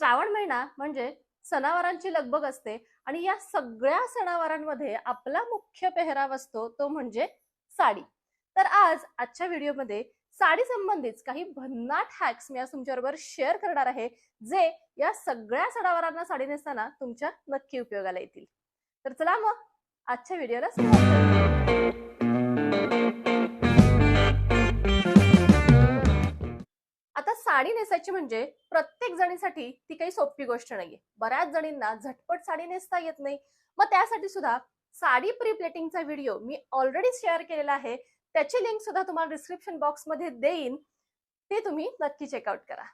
श्रावण महिना म्हणजे सणावारांची लगबग असते आणि या सगळ्या सणावारांमध्ये आपला मुख्य पेहराव असतो तो म्हणजे साडी. तर आज आजच्या व्हिडिओमध्ये साडी संबंधित काही भन्नाट हॅक्स मी आज तुमच्याबरोबर शेअर करणार आहे जे या सगळ्या सणावारांना साडी नेसताना तुमच्या नक्की उपयोगाला येतील. तर चला मग आजच्या व्हिडिओला सुरुवात नेसायची म्हणजे प्रत्येक जणीसाठी ती काही सोपी गोष्ट नाहीये. बऱ्याच जणींना झटपट साडी नेसता येत नाही. मग त्यासाठी सुद्धा साडी प्रीप्लेटिंगचा व्हिडिओ मी ऑलरेडी शेअर केलेला आहे. त्याची लिंक सुद्धा तुम्हाला डिस्क्रिप्शन बॉक्समध्ये देईन. ते तुम्ही नक्की चेकआउट करा.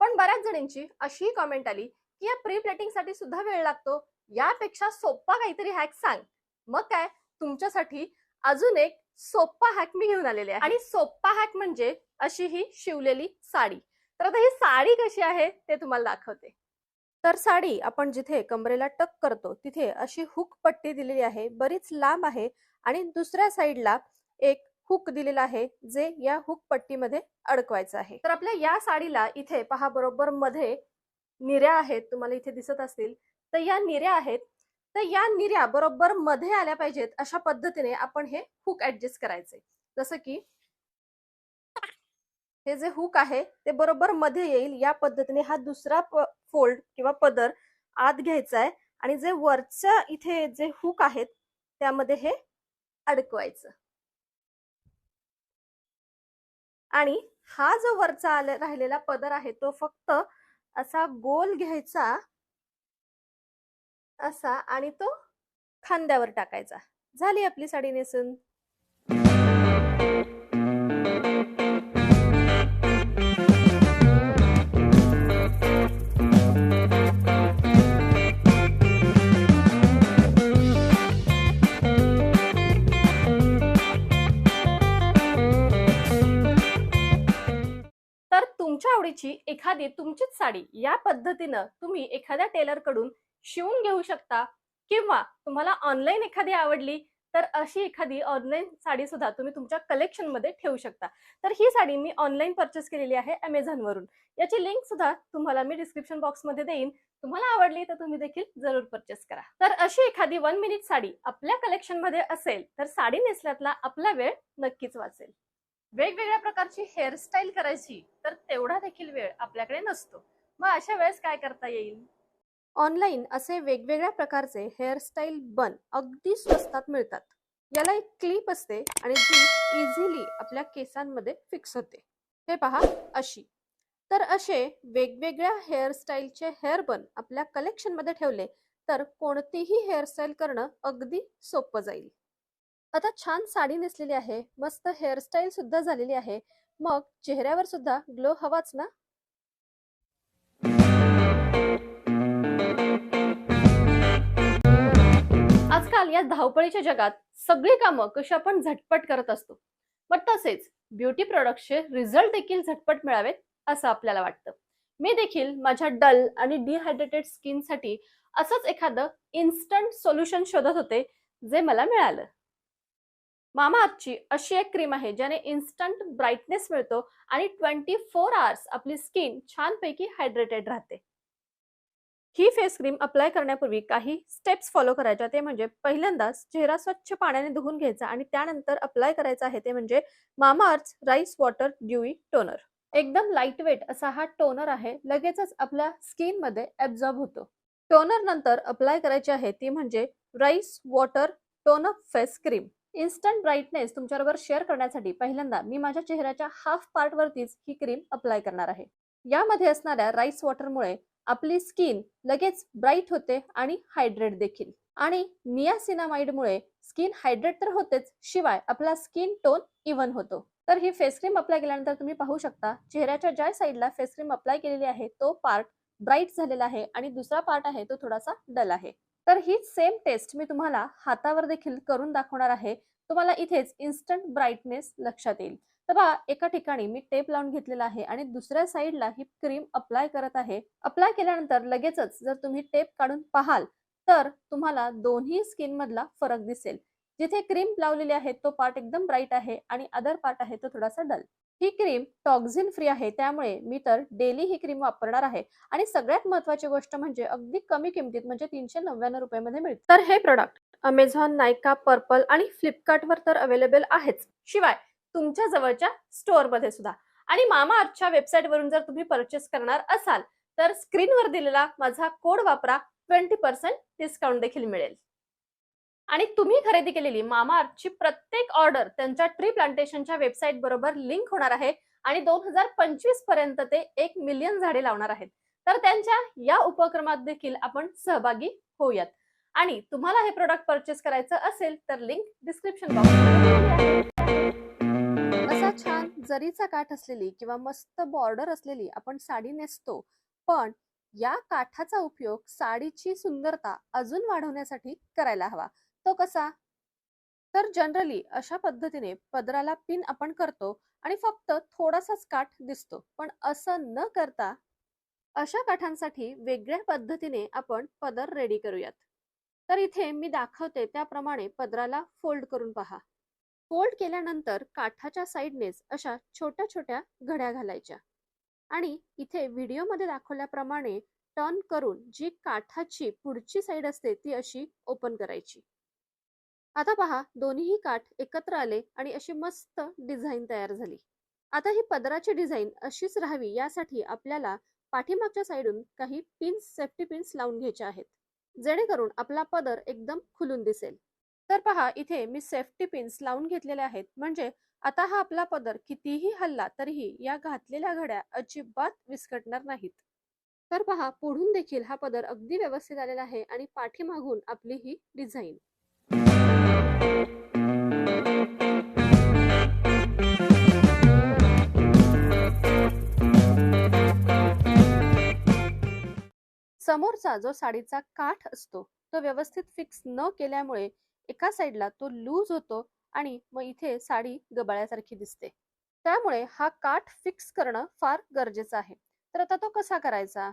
पण बऱ्याच जणींची अशी कॉमेंट आली की या प्री प्लेटिंगसाठी सुद्धा वेळ लागतो. यापेक्षा सोपा काहीतरी हॅक सांग. मग काय? तुमच्यासाठी अजून एक सोपा हॅक मी घेऊन आलेले आहे. आणि सोप्पा हॅक म्हणजे अशी ही शिवलेली साडी. तर आता ही साडी कशी आहे ते तुम्हाला दाखवते. तर साडी आपण जिथे कमरेला टक करतो तिथे अशी हुक पट्टी दिलेली आहे. बरीच लांब आहे आणि दुसऱ्या साईडला एक हुक दिलेला आहे जे या हुक पट्टीमध्ये अडकवायचं आहे. तर आपल्या या साडीला इथे पहा बरोबर मध्ये निऱ्या आहेत तुम्हाला इथे दिसत असतील. तर या निऱ्या आहेत तर या निर्या बरोबर मध्ये आल्या पाहिजेत अशा पद्धतीने आपण हे हुक ऍडजस्ट करायचे. जसं की हे जे हुक आहे ते बरोबर मध्ये येईल. या पद्धतीने हा दुसरा फोल्ड किंवा पदर आत घ्यायचा आहे आणि जे वरच्या इथे जे हुक आहेत त्यामध्ये हे अडकवायचं. आणि हा जो वरचा आले राहिलेला पदर आहे तो फक्त असा गोल घ्यायचा असा आणि तो खांद्यावर टाकायचा. झाली आपली साडी नेसून. तर तुमच्या आवडीची एखादी तुमचीच साडी या पद्धतीनं तुम्ही एखाद्या टेलरकडून शिवून घेऊ शकता. किंवा तुम्हाला ऑनलाईन एखादी आवडली तर अशी एखादी ऑनलाईन साडी सुद्धा तुम्ही तुमच्या कलेक्शनमध्ये ठेवू शकता. तर ही साडी मी ऑनलाईन परचेस केलेली आहे अमेझॉन वरून. याची लिंक सुद्धा तुम्हाला मी डिस्क्रिप्शन बॉक्समध्ये देईन. तुम्हाला आवडली तर तुम्ही देखील जरूर परचेस करा. तर अशी एखादी वन मिनिट साडी आपल्या कलेक्शनमध्ये असेल तर साडी नेसल्यातला आपला वेळ नक्कीच वाचेल. वेगवेगळ्या प्रकारची हेअरस्टाईल करायची तर तेवढा देखील वेळ आपल्याकडे नसतो. मग अशा वेळेस काय करता येईल? ऑनलाईन असे वेगवेगळ्या प्रकारचे हेअरस्टाईल बन अगदी स्वस्तात मिळतात. याला एक क्लिप असते आणि जी इझिली आपल्या केसांमध्ये फिक्स होते. हे पहा अशी. तर असे वेगवेगळ्या हेअरस्टाईलचे हेअर बन आपल्या कलेक्शनमध्ये ठेवले तर कोणतीही हेअरस्टाईल करणं अगदी सोपं जाईल. आता छान साडी नेसलेली आहे मस्त हेअरस्टाईल सुद्धा झालेली आहे. मग चेहऱ्यावर सुद्धा ग्लो हवाच ना? आजकाल या धावपळीच्या जगात सगळी कामं कशी आपण झटपट करत असतो. पण तसेच ब्युटी प्रोडक्टचे रिझल्ट देखील झटपट मिळावेत असं आपल्याला वाटतं. मी देखील माझ्या डल आणि डिहायड्रेटेड स्किनसाठी असंच एखादं इन्स्टंट सोल्युशन शोधत होते जे मला मिळालं. मामा आजची अशी एक क्रीम आहे ज्याने इन्स्टंट ब्राईटनेस मिळतो आणि ट्वेंटी फोर आवर्स आपली स्किन छानपैकी हायड्रेटेड राहते. ही फेस क्रीम अप्लाय करण्यापूर्वी काही स्टेप्स फॉलो करायच्या. ते म्हणजे पहिल्यांदाच चेहरा स्वच्छ पाण्याने धुवून घ्यायचा आणि त्यानंतर अप्लाय करायचा आहे ते म्हणजे Mamaearth rice water dewy toner. एकदम लाइट वेट असा हा टोनर आहे. लगेचच आपल्या स्किनमध्ये ऍब्झॉर्ब होतो. टोनर नंतर अप्लाय करायची आहे ती म्हणजे rice water tone up face cream. Instant brightness तुमच्याबरोबर शेअर करण्यासाठी पहिल्यांदा मी माझ्या चेहऱ्याच्या हाफ पार्ट वरतीच ही क्रीम अप्लाय करणार आहे. यामध्ये असणाऱ्या राईस वॉटरमुळे आपली स्किन लगेच ब्राईट होते आणि हायड्रेट देखील. आणि नियासिनामाइडमुळे स्किन हायड्रेट तर होतेच शिवाय आपला स्किन टोन इव्हन होतो. तर ही फेस क्रीम अप्लाय केल्यानंतर तुम्ही पाहू शकता चेहऱ्याच्या ज्या साईडला फेस क्रीम अप्लाय केलेली आहे तो पार्ट ब्राईट झालेला आहे आणि दुसरा पार्ट आहे तो थोडासा डल आहे. तर हीच सेम टेस्ट मी तुम्हाला हातावर देखील करून दाखवणार आहे. तुम्हाला इथेच इन्स्टंट ब्राईटनेस लक्षात येईल. तर बघा एका ठिकाणी मी टेप लावून घेतलेला आहे आणि दुसऱ्या साईडला ही क्रीम अप्लाय करत आहे. अप्लाय केल्यानंतर लगेचच जर तुम्ही टेप काढून पाहाल तर तुम्हाला दोन्ही स्किन मधला फरक दिसेल. जिथे क्रीम लावलेली आहे तो पार्ट एकदम ब्राईट आहे आणि अदर पार्ट आहे तो थोडासा डल. ही क्रीम टॉक्झिन फ्री आहे त्यामुळे मी तर डेली ही क्रीम वापरणार आहे. आणि सगळ्यात महत्वाची गोष्ट म्हणजे अगदी कमी किमतीत म्हणजे तीनशे नव्याण्णव रुपयामध्ये मिळते. तर हे प्रोडक्ट अमेझॉन नायका पर्पल आणि फ्लिपकार्टवर तर अवेलेबल आहेच. शिवाय तुमच्या जवळच्या स्टोअरमध्ये सुद्धा. आणि मामा अर्थच्या वेबसाईटवरून जर तुम्ही परचेस करणार असाल तर स्क्रीनवर दिलेला माझा कोड वापरा ट्वेंटी पर्सेंट डिस्काउंट देखील मिळेल. आणि तुम्ही खरेदी केलेली मामा अर्थची प्रत्येक ऑर्डर त्यांच्या ट्री प्लांटेशनच्या वेबसाईट बरोबर लिंक होणार आहे आणि दोन हजार पंचवीसपर्यंत ते एक मिलियन झाडे लावणार आहेत. तर त्यांच्या या उपक्रमात देखील आपण सहभागी होऊयात. आणि तुम्हाला हे प्रोडक्ट परचेस करायचं असेल तर लिंक डिस्क्रिप्शन बॉक्स जरीचा काठ असलेली किंवा मस्त बॉर्डर असलेली आपण साडी नेसतो पण या काठाचा उपयोग साडीची सुंदरता अजून वाढवण्यासाठी करायला हवा. तो कसा? तर जनरली अशा पद्धतीने पदराला पिन आपण करतो आणि फक्त थोडासाच काठ दिसतो. पण असं न करता अशा काठांसाठी वेगळ्या पद्धतीने आपण पदर रेडी करूयात. तर इथे मी दाखवते त्याप्रमाणे पदराला फोल्ड करून पहा. फोल्ड केल्यानंतर काठाच्या साईडनेच अशा छोट्या छोट्या घड्या घालायच्या. आणि इथे व्हिडिओमध्ये दाखवल्याप्रमाणे टर्न करून जी काठाची पुढची साईड असते ती अशी ओपन करायची. आता पहा दोन्हीही काठ एकत्र आले आणि अशी मस्त डिझाईन तयार झाली. आता ही पदराची डिझाईन अशीच राहावी यासाठी आपल्याला पाठीमागच्या साईडून काही पिन्स सेफ्टी पिन्स लावून घ्यायच्या आहेत. जेणेकरून आपला पदर एकदम खुलून दिसेल. तर पहा इथे मी सेफ्टी पिन्स लावून घेतलेले आहेत. म्हणजे आता हा आपला पदर कितीही हल्ला तरीही या घातलेल्या घड्या अजिबात विस्कटणार नाहीत. तर पहा पुढून देखील हा पदर अगदी व्यवस्थित आलेला आहे आणि पाठीमागून आपली ही डिझाईन समोरचा जो साडीचा काठ असतो तो व्यवस्थित फिक्स न केल्यामुळे एका साईडला तो लूज होतो आणि मग इथे साडी गबाळ्यासारखी दिसते. त्यामुळे हा काठ फिक्स करणं फार गरजेचं आहे. तर आता तो कसा करायचा?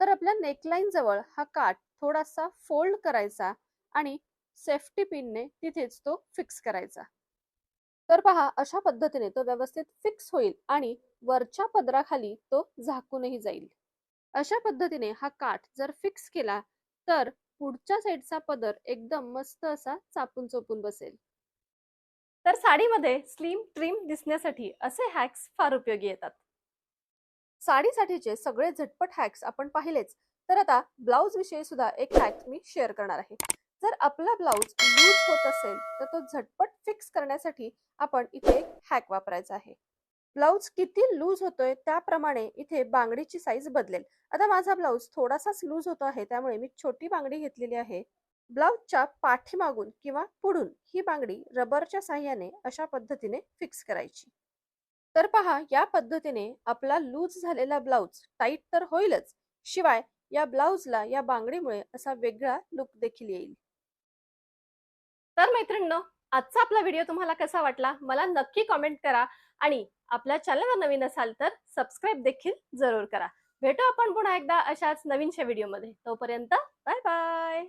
तर आपल्या नेकलाईन जवळ हा काठ थोडासा फोल्ड करायचा आणि सेफ्टी पिनने तिथेच तो फिक्स करायचा. तर पहा अशा पद्धतीने तो व्यवस्थित फिक्स होईल आणि वरच्या पदराखाली तो झाकूनही जाईल. अशा पद्धतीने हा काठ जर फिक्स केला तर पुढच्या साईडचा पदर एकदम मस्त असा चापून चोपून बसेल. तर साडीमध्ये स्लिम ट्रिम दिसण्यासाठी असे हॅक्स फार उपयोगी येतात. साडीसाठीचे सगळे झटपट हॅक्स आपण पाहिलेच. तर आता ब्लाउज विषयी सुद्धा एक हॅक मी शेअर करणार आहे. जर आपला ब्लाउज लूज होत असेल तर तो झटपट फिक्स करण्यासाठी आपण इथे एक हॅक वापरायचा आहे. ब्लाऊज किती लूज होतोय त्याप्रमाणे इथे बांगडीची साईज बदलेल. आता माझा ब्लाऊज थोडासाच लूज होतो आहे त्यामुळे मी छोटी बांगडी घेतलेली आहे. ब्लाऊजच्या पाठीमागून किंवा पुढून ही बांगडी रबरच्या साह्याने अशा पद्धतीने फिक्स करायची. तर पहा या पद्धतीने आपला लूज झालेला ब्लाऊज टाईट तर होईलच शिवाय या ब्लाऊजला या बांगडीमुळे असा वेगळा लुक देखील येईल. तर मैत्रिणींनो आजचा आपला व्हिडिओ तुम्हाला कसा वाटला? मला नक्की कॉमेंट करा. आणि आपल्या चॅनलवर नवीन असाल तर सबस्क्राईब देखील जरूर करा. भेटू आपण पुन्हा एकदा अशाच नवीनशा व्हिडिओमध्ये तोपर्यंत बाय बाय